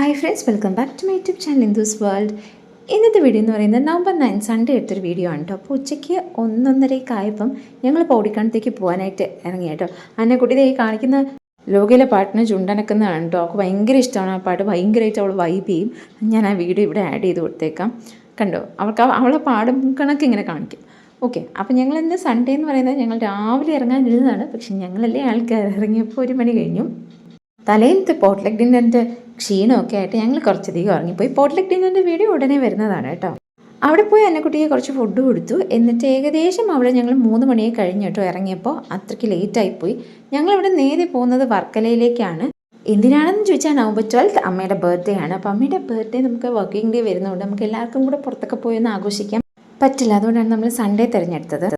Hi friends welcome back to my YouTube channel Indu's world ഇന്നത്തെ video എന്ന് പറയുന്നത് November nine Sunday എടുത്തൊരു video ആണ് കേട്ടോ അപ്പോൾ ഉച്ചയ്ക്ക് ഒന്നൊന്നരയൊക്കെ ആയപ്പം ഞങ്ങൾ പൗടിക്കണത്തേക്ക് പോകാനായിട്ട് ഇറങ്ങി കേട്ടോ അന്നെ കുട്ടി ദേ ഈ കാണിക്കുന്ന ലോകയിലെ പാട്ടിന് ചുണ്ടനക്കുന്നതാണ് കേട്ടോ അവൾക്ക് ഭയങ്കര ഇഷ്ടമാണ് ആ പാട്ട്. ഭയങ്കരമായിട്ട് അവൾ വൈബ് ചെയ്യും. ഞാൻ ആ വീഡിയോ ഇവിടെ ആഡ് ചെയ്ത് കൊടുത്തേക്കാം. കണ്ടോ? അവൾക്ക് അവളെ പാടും കണക്ക് ഇങ്ങനെ കാണിക്കും. ഓക്കെ അപ്പോൾ ഞങ്ങൾ ഇന്ന് സൺഡേ എന്ന് പറയുന്നത് ഞങ്ങൾ രാവിലെ ഇറങ്ങാനിരുന്നതാണ്. പക്ഷേ ഞങ്ങളല്ലേ ആൾക്കാർ ഇറങ്ങിയപ്പോൾ ഒരു മണി കഴിഞ്ഞു. തലേന്നത്തെ പോട്ട്ലക് ഡിന്നറിന്റെ ക്ഷീണമൊക്കെ ആയിട്ട് ഞങ്ങൾ കുറച്ചധികം ഇറങ്ങിപ്പോയി പോട്ട്ലക് ഡിന്നറിന്റെ വീഡിയോ ഉടനെ വരുന്നതാണ് കേട്ടോ. അവിടെ പോയി അന്നക്കുട്ടിയെ കുറച്ച് ഫുഡ് കൊടുത്തു. എന്നിട്ട് ഏകദേശം അവിടെ ഞങ്ങൾ മൂന്ന് മണിയെ കഴിഞ്ഞ് കേട്ടോ ഇറങ്ങിയപ്പോൾ അത്രയ്ക്ക് ലേറ്റായിപ്പോയി ഞങ്ങളിവിടെ നേരെ പോകുന്നത് വർക്കലയിലേക്കാണ്. എന്തിനാണെന്ന് ചോദിച്ചാൽ നവംബർ ട്വൽത്ത് അമ്മയുടെ ബർത്ത്ഡേ ആണ്. അപ്പോൾ അമ്മയുടെ ബർത്ത്ഡേ നമുക്ക് വർക്കിംഗ് ഡേ വരുന്നതുകൊണ്ട് നമുക്ക് എല്ലാവർക്കും കൂടെ പുറത്തൊക്കെ പോയി ഒന്ന് ആഘോഷിക്കാൻ പറ്റില്ല. അതുകൊണ്ടാണ് നമ്മൾ സൺഡേ തിരഞ്ഞെടുത്തത്.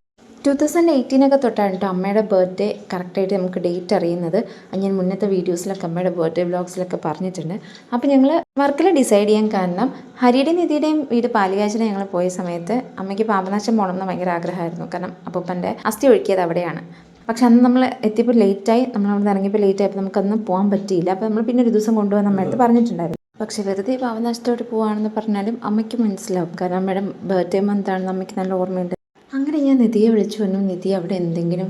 ടു തൗസൻഡ് എയ്റ്റീനൊക്കെ തൊട്ടാണ് കേട്ടോ അമ്മയുടെ ബർത്ത്ഡേ കറക്റ്റായിട്ട് നമുക്ക് ഡേറ്റ് അറിയുന്നത്. ഞാൻ മുന്നത്തെ വീഡിയോസിലൊക്കെ അമ്മയുടെ ബർത്ത്ഡേ വ്ളോഗ്സിലൊക്കെ പറഞ്ഞിട്ടുണ്ട്. അപ്പോൾ ഞങ്ങൾ വർക്കിൽ ഡിസൈഡ് ചെയ്യാൻ കാരണം ഹരിയുടെയും നിധിയുടെയും വീട് പാലികാച്ചിന് ഞങ്ങൾ പോയ സമയത്ത് അമ്മയ്ക്ക് പാപനാശം പോകണം എന്ന് ഭയങ്കര ആഗ്രഹമായിരുന്നു. കാരണം അപ്പൂപ്പന്റെ അസ്ഥി ഒഴുക്കിയത് അവിടെയാണ്. പക്ഷെ അന്ന് നമ്മൾ എത്തിയപ്പോൾ ലേറ്റായി നമ്മൾ അവിടെ ഇറങ്ങിയപ്പോൾ ലേറ്റ് ആയപ്പോൾ പോകാൻ പറ്റിയില്ല. അപ്പോൾ നമ്മൾ പിന്നെ ഒരു ദിവസം കൊണ്ടുപോകാൻ നമ്മുടെ അടുത്ത് പറഞ്ഞിട്ടുണ്ടായിരുന്നു. പക്ഷെ വെറുതെ പാവനാശത്തോട്ട് പോവാണെന്ന് പറഞ്ഞാലും അമ്മയ്ക്ക് മനസ്സിലാവും. കാരണം അമ്മയുടെ ബർത്ത്ഡേ മന്താണ് അമ്മയ്ക്ക് നല്ല ഓർമ്മയുണ്ട്. അങ്ങനെ ഞാൻ നിധിയെ വിളിച്ചു വന്നു നിധി അവിടെ എന്തെങ്കിലും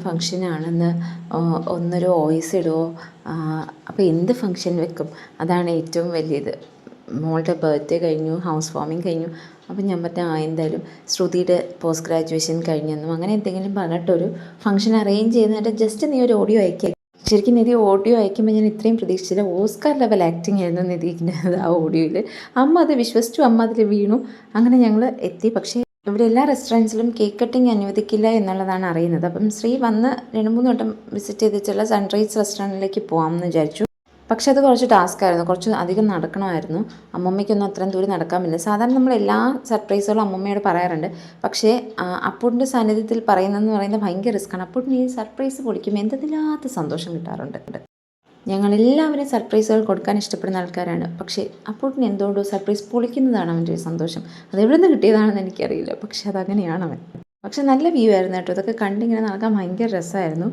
ആ, ഒന്നൊരു വോയിസ് ഇടുമോ അപ്പോൾ എന്ത് ഫംഗ്ഷൻ വെക്കും? അതാണ് ഏറ്റവും വലിയത്. മോളുടെ ബർത്ത്ഡേ കഴിഞ്ഞു ഹൗസ് വാമിങ് കഴിഞ്ഞു. അപ്പം ഞാൻ ആ എന്തായാലും ശ്രുതിയുടെ പോസ്റ്റ് ഗ്രാജുവേഷൻ കഴിഞ്ഞെന്നും അങ്ങനെ എന്തെങ്കിലും പറഞ്ഞിട്ടൊരു ഫംഗ്ഷൻ അറേഞ്ച് ചെയ്യുന്നതിന്റെ ജസ്റ്റ് നീ ഒരു ഓഡിയോ അയക്കുക ശരിക്കും നിധി ഓഡിയോ അയക്കുമ്പോൾ ഞാൻ ഇത്രയും പ്രതീക്ഷിച്ചില്ല. ഓസ്കാർ ലെവൽ ആക്ടിങ് ആയിരുന്നു നിധിക്കുന്നത് ആ ഓഡിയോയിൽ അമ്മ അത് വിശ്വസിച്ചു അമ്മ അതിൽ വീണു. അങ്ങനെ ഞങ്ങൾ എത്തി. പക്ഷേ ഇവിടെ എല്ലാ റെസ്റ്റോറന്റ്സിലും കേക്ക് കട്ടിങ് അനുവദിക്കില്ല എന്നുള്ളതാണ് അറിയുന്നത്. അപ്പം ശ്രീ വന്ന് രണ്ട് മൂന്ന് വട്ടം വിസിറ്റ് ചെയ്തിട്ടുള്ള സൺറൈസ് റെസ്റ്റോറന്റിലേക്ക് പോകാമെന്ന് വിചാരിച്ചു. പക്ഷെ അത് കുറച്ച് ടാസ്ക് ആയിരുന്നു. കുറച്ച് അധികം നടക്കണമായിരുന്നു. അമ്മമ്മയ്ക്കൊന്നും അത്രയും ദൂരം നടക്കാൻ പറ്റില്ല സാധാരണ നമ്മൾ എല്ലാ സർപ്രൈസുകളും അമ്മമ്മയോട് പറയാറുണ്ട്. പക്ഷേ അപ്പൂടിന്റെ സാന്നിധ്യത്തിൽ പറയുന്നതെന്ന് പറയുന്നത് ഭയങ്കര റിസ്ക്കാണ് അപ്പൂട്ടിന് ഈ സർപ്രൈസ് പൊളിക്കുമ്പോൾ എന്തെന്നില്ലാത്ത സന്തോഷം കിട്ടാറുണ്ട്. ഞങ്ങളെല്ലാവരും സർപ്രൈസുകൾ കൊടുക്കാൻ ഇഷ്ടപ്പെടുന്ന ആൾക്കാരാണ്. പക്ഷേ അപ്പൂട്ടിന് എന്തുകൊണ്ടോ സർപ്രൈസ് പൊളിക്കുന്നതാണ് അവന്റെ ഒരു സന്തോഷം. അത് എവിടെ നിന്ന് കിട്ടിയതാണെന്ന് എനിക്കറിയില്ല. പക്ഷെ അതങ്ങനെയാണ് അവൻ. പക്ഷെ നല്ല വ്യൂ ആയിരുന്നു കേട്ടോ. ഇതൊക്കെ കണ്ടിങ്ങനെ നടക്കാൻ ഭയങ്കര രസമായിരുന്നു.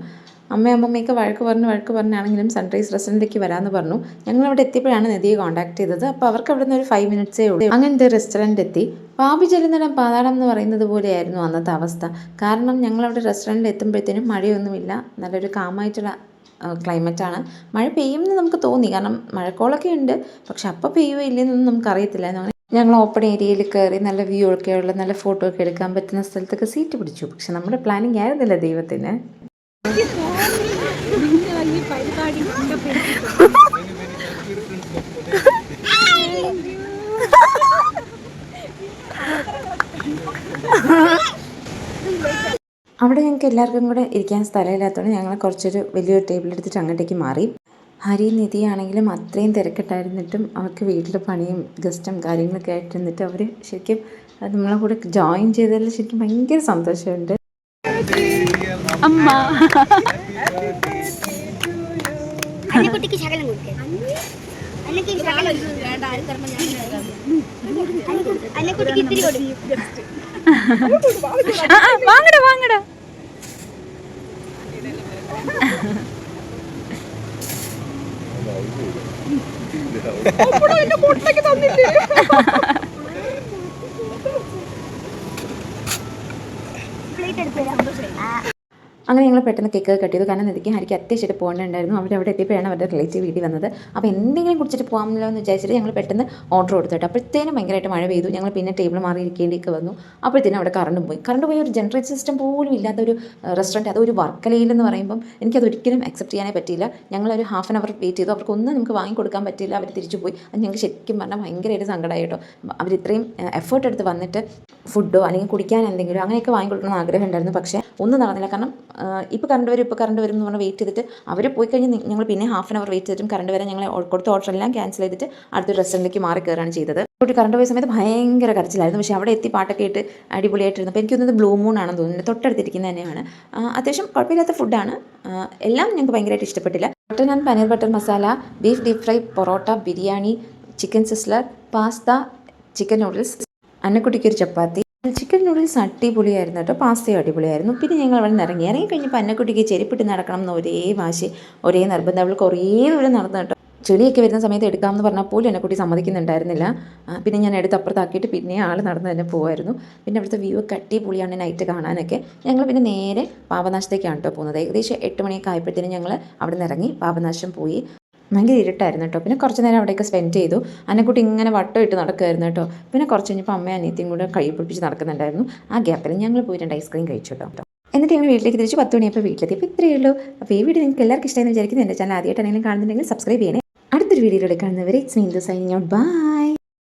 അമ്മയും വഴക്ക് പറഞ്ഞ് വഴക്ക് പറഞ്ഞാണെങ്കിലും സൺറൈസ് റെസ്റ്റോറന്റിലേക്ക് വരാമെന്ന് പറഞ്ഞു. ഞങ്ങൾ അവിടെ എത്തിയപ്പോഴാണ് നദിയെ കോൺടാക്ട് ചെയ്തത്. അപ്പോൾ അവർക്ക് അവിടെ നിന്ന് ഒരു ഫൈവ് മിനിറ്റ്സേ ഉള്ളൂ. അങ്ങനത്തെ റെസ്റ്റോറന്റ് എത്തി. പാപി ചെല്ലുന്നിടം പാതാളം എന്ന് പറയുന്നത് പോലെയായിരുന്നു അന്നത്തെ അവസ്ഥ. കാരണം ഞങ്ങളവിടെ റെസ്റ്റോറന്റിൽ എത്തുമ്പോഴത്തേനും മഴയൊന്നുമില്ല. നല്ലൊരു കാമായിട്ടുള്ള ക്ലൈമറ്റാണ്. മഴ പെയ്യുമെന്ന് നമുക്ക് തോന്നി. കാരണം മഴക്കോളൊക്കെ ഉണ്ട്. പക്ഷെ അപ്പോൾ പെയ്യുമോ ഇല്ലെന്നൊന്നും നമുക്കറിയത്തില്ല. ഞങ്ങൾ ഓപ്പൺ ഏരിയയിൽ കയറി നല്ല വ്യൂ ഒക്കെ ഉള്ള നല്ല ഫോട്ടോ ഒക്കെ എടുക്കാൻ പറ്റുന്ന സ്ഥലത്തൊക്കെ സീറ്റ് പിടിച്ചു. പക്ഷെ നമ്മുടെ പ്ലാനിങ് ആയിരുന്നില്ല ദൈവത്തിന്. അവിടെ ഞങ്ങൾക്ക് എല്ലാവർക്കും കൂടെ ഇരിക്കാൻ സ്ഥലമില്ലാത്തതുകൊണ്ട് ഞങ്ങൾ കുറച്ചൊരു വലിയൊരു ടേബിൾ എടുത്തിട്ട് അങ്ങോട്ടേക്ക് മാറി. ഹരി നിധി ആണെങ്കിലും അത്രയും തിരക്കിട്ടായിരുന്നിട്ടും അവർക്ക് വീട്ടിൽ പണിയും ഗസ്റ്റും കാര്യങ്ങളൊക്കെ ആയിട്ട് നിന്നിട്ട് അവർ ശരിക്കും അത് നമ്മളെ കൂടെ ജോയിൻ ചെയ്തതിൽ ശരിക്കും ഭയങ്കര സന്തോഷമുണ്ട്. കൊടുക്കേ. അന്നക്ക് ശകലം കൊടുക്കും. വാങ്ങടാ വാങ്ങടാ. പ്ലേറ്റ് എടുത്തു തരാം. അങ്ങനെ ഞങ്ങൾ പെട്ടെന്ന് കേക്ക് കട്ട് ചെയ്തു. കാരണം എനിക്ക് ഹരിക്ക് അത്യാവശ്യമായിട്ട് പോകേണ്ടതായിരുന്നു അവർ അവിടെ എത്തിയപ്പോഴാണ് അവരുടെ റിലേറ്റീവ് വീട്ടിൽ വന്നത്. അപ്പോൾ എന്തെങ്കിലും കുടിച്ചിട്ട് പോകാമല്ലോ എന്ന് വിചാരിച്ചിട്ട് ഞങ്ങൾ പെട്ടെന്ന് ഓർഡർ കൊടുത്തു കേട്ടോ. അപ്പോഴത്തേനും ഭയങ്കരമായിട്ട് മഴ പെയ്തു. ഞങ്ങൾ പിന്നെ ടേബിൾ മാറി ഇരിക്കേണ്ടിയൊക്കെ വന്നു. അപ്പോഴത്തേനും അവിടെ കറണ്ട് പോയി. കറണ്ട് പോയി ഒരു ജനറേറ്റ് സിസ്റ്റം പോലും ഇല്ലാത്ത ഒരു റെസ്റ്റോറന്റ് അതൊരു വർക്കലയിലെന്ന് പറയുമ്പം എനിക്കതൊരിക്കലും അക്സെപ്റ്റ് ചെയ്യാനേ പറ്റിയില്ല. ഞങ്ങളൊരു ഹാഫ് ആൻ അവർ വെയിറ്റ് ചെയ്തു. അവർക്കൊന്നും നമുക്ക് വാങ്ങിക്കൊടുക്കാൻ പറ്റിയില്ല. അവർ തിരിച്ചു പോയി. അത് ഞങ്ങൾക്ക് ശരിക്കും പറഞ്ഞാൽ ഭയങ്കരമായിട്ട് സങ്കടമായി കേട്ടോ. അവർ ഇത്രയും എഫേർട്ട് എടുത്ത് വന്നിട്ട് ഫുഡോ അല്ലെങ്കിൽ കുടിക്കാൻ എന്തെങ്കിലും അങ്ങനെയൊക്കെ വാങ്ങിക്കൊടുക്കണം ആഗ്രഹം ഉണ്ടായിരുന്നു. പക്ഷേ ഒന്നും നടന്നില്ല. കാരണം ഇപ്പോൾ കറണ്ട് വരും ഇപ്പോൾ കറണ്ട് വരും എന്ന് പറഞ്ഞാൽ വെയിറ്റ് ചെയ്തിട്ട് അവർ പോയി കഴിഞ്ഞ് ഞങ്ങൾ പിന്നെ ഹാഫ് ആൻ അവർ വെയിറ്റ് ചെയ്തിട്ടും കറണ്ട് വരാൻ ഞങ്ങൾ കൊടുത്ത ഓർഡർ എല്ലാം ക്യാൻസൽ ചെയ്തിട്ട് അടുത്ത റെസ്റ്റോറന്റിലേക്ക് മാറി കയറുകയാണ് ചെയ്തത്. കുട്ടി കറണ്ട് പോയ സമയത്ത് ഭയങ്കര കരച്ചിലായിരുന്നു. പക്ഷേ അവിടെ എത്തി പാട്ടൊക്കെ ഇട്ട് അടിപൊളിയായിട്ടിരുന്നു അപ്പോൾ എനിക്ക് തോന്നുന്നത് ബ്ലൂ മൂൺ ആണെന്ന് തോന്നുന്നു. തൊട്ടടുത്തിരിക്കുന്നത് തന്നെയാണ്. അത്യാവശ്യം കുഴപ്പമില്ലാത്ത ഫുഡാണ് എല്ലാം ഞങ്ങൾക്ക് ഭയങ്കരമായിട്ട് ഇഷ്ടപ്പെട്ടില്ല. Butter and paneer butter masala beef deep fry porotta biryani chicken sizzler pasta chicken noodles അന്നക്കുട്ടിക്ക് ഒരു ചപ്പാത്തി. ചിക്കൻ നൂഡിൽസ് അടിപൊളിയായിരുന്നു കേട്ടോ. പാസ്തയും അടിപൊളിയായിരുന്നു. പിന്നെ ഞങ്ങൾ അവിടെ നിന്ന് ഇറങ്ങി. ഇറങ്ങി കഴിഞ്ഞപ്പോൾ അന്നക്കുട്ടിക്ക് ചെരുപ്പിട്ട് നടക്കണം എന്ന് ഒരേ വാശി ഒരേ നിർബന്ധം. അവൾ കുറേ ദൂരം നടന്നു കേട്ടോ. ചെളിയൊക്കെ വരുന്ന സമയത്ത് എടുക്കാമെന്ന് പറഞ്ഞാൽ പോലും എന്നെക്കുട്ടി സമ്മതിക്കുന്നുണ്ടായിരുന്നില്ല. പിന്നെ ഞാൻ എടുത്ത് അപ്പുറത്താക്കിയിട്ട് പിന്നെ ആൾ നടന്ന് തന്നെ പോകുമായിരുന്നു പിന്നെ അവിടുത്തെ വ്യൂ ഒക്കെ അടിപൊളിയാണ് നൈറ്റ് കാണാനൊക്കെ. ഞങ്ങൾ പിന്നെ നേരെ പാപനാശത്തേക്കാണ് കേട്ടോ പോകുന്നത്. ഏകദേശം എട്ട് മണിയൊക്കെ ആയപ്പോഴത്തേനും ഞങ്ങൾ അവിടെ നിന്ന് ഇറങ്ങി പാപനാശം പോയി. ഭയങ്കര ഇരുട്ടായിരുന്നു കേട്ടോ. പിന്നെ കുറച്ച് നേരം അവിടെയൊക്കെ സ്പെൻഡ് ചെയ്തു. അന്നെക്കുട്ടി ഇങ്ങനെ വട്ടം ഇട്ട് നടക്കുമായിരുന്നു കേട്ടോ. പിന്നെ കുറച്ച് കഴിഞ്ഞപ്പോൾ അമ്മയും അനിയത്തിയും കൂടെ കൈ പിടിപ്പിച്ച് നടക്കുന്നുണ്ടായിരുന്നു. ആ ഗ്യാപ്പിൽ ഞങ്ങൾ പോയി രണ്ട് ഐസ്ക്രീം കഴിച്ചു കേട്ടോ. എന്നിട്ട് ഞങ്ങൾ വീട്ടിലേക്ക് തിരിച്ച് പത്ത് മണിയപ്പോൾ വീട്ടിലെത്തിയപ്പോൾ ഇത്രയേ ഉള്ളൂ. അപ്പോൾ ഈ വീഡിയോ നിങ്ങൾക്ക് എല്ലാവർക്കും ഇഷ്ടമായി വിചാരിക്കുന്നു. എന്റെ ചാനൽ ആദ്യമായിട്ടാണെങ്കിലും കാണുന്നുണ്ടെങ്കിൽ സബ്സ്ക്രൈബ് ചെയ്യണേ. അടുത്തൊരു വീഡിയോയിലൂടെ കാണുന്നവരെ ദ സൈനിങ് ഔട്ട് ബൈ